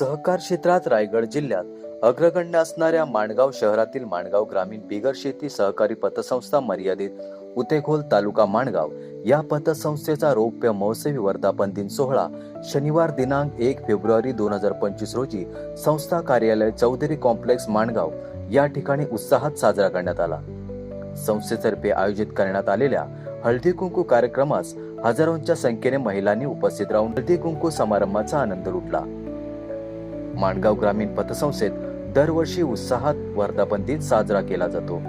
सहकार क्षेत्रात रायगड जिल्ह्यात अग्रगण्य असणाऱ्या माणगाव शहरातील माणगाव ग्रामीण बिगर शेती सहकारी पतसंस्था मर्यादित उतेखोल तालुका माणगाव या पतसंस्थेचा रौप्य महोत्सवी वर्धापन दिन सोहळा शनिवार दिनांक एक फेब्रुवारी दोन हजार पंचवीस रोजी संस्था कार्यालय चौधरी कॉम्प्लेक्स माणगाव या ठिकाणी उत्साहात साजरा करण्यात आला. संस्थेतर्फे आयोजित करण्यात आलेल्या हळदी कुंकू कार्यक्रमास हजारोंच्या संख्येने महिलांनी उपस्थित राहून हळदी कुंकू समारंभाचा आनंद लुटला. माणगाव ग्रामीण पतसंस्थेत दरवर्षी उत्साहात वर्धापन दिन साजरा केला जातो.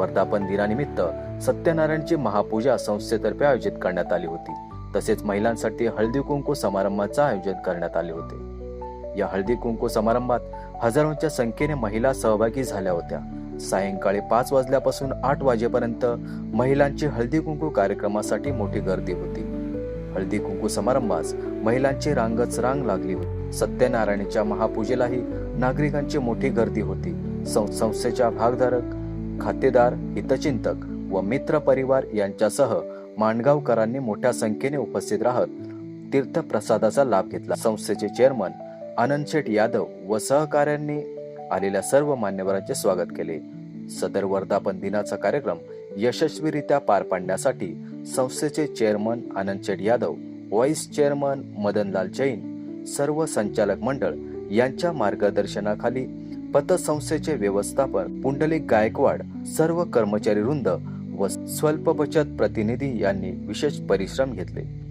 वर्धापन दिनानिमित्त सत्यनारायणची महापूजा संस्थेतर्फे आयोजित करण्यात आली होती. तसेच महिलांसाठी हळदी कुंकू समारंभाचं आयोजन करण्यात आले होते. या हळदी कुंकू समारंभात हजारोंच्या संख्येने महिला सहभागी झाल्या होत्या. सायंकाळी पाच वाजल्यापासून आठ वाजेपर्यंत महिलांची हळदी कुंकू कार्यक्रमासाठी मोठी गर्दी होती. हळदी कुंकू समारंभास महिलांची रांगच रांग लागली होती. सत्यनारायणच्या महापूजेलाही नागरिकांची मोठी गर्दी होती. सं- संस्थेच्या भागधारक खातेदार हितचिंतक व मित्र परिवार यांच्यासह माणगावकरांनी मोठ्या संख्येने उपस्थित राहत तीर्थप्रसादाचा लाभ घेतला. संस्थेचे चेअरमन आनंद शेठ यादव व सहकाऱ्यांनी आलेल्या सर्व मान्यवरांचे स्वागत केले. सदर वर्धापन दिनाचा कार्यक्रम यशस्वीरित्या पार पाडण्यासाठी संस्थेचे chairman Anand Sheth Yadav vice chairman Madanlal Jain सर्व संचालक मंडळ यांच्या मार्गदर्शनाखाली पतसंस्थेचे व्यवस्थापन पुंडलिक गायकवाड सर्व कर्मचारी वृंद व स्वल्प बचत प्रतिनिधी यांनी विशेष परिश्रम घेतले.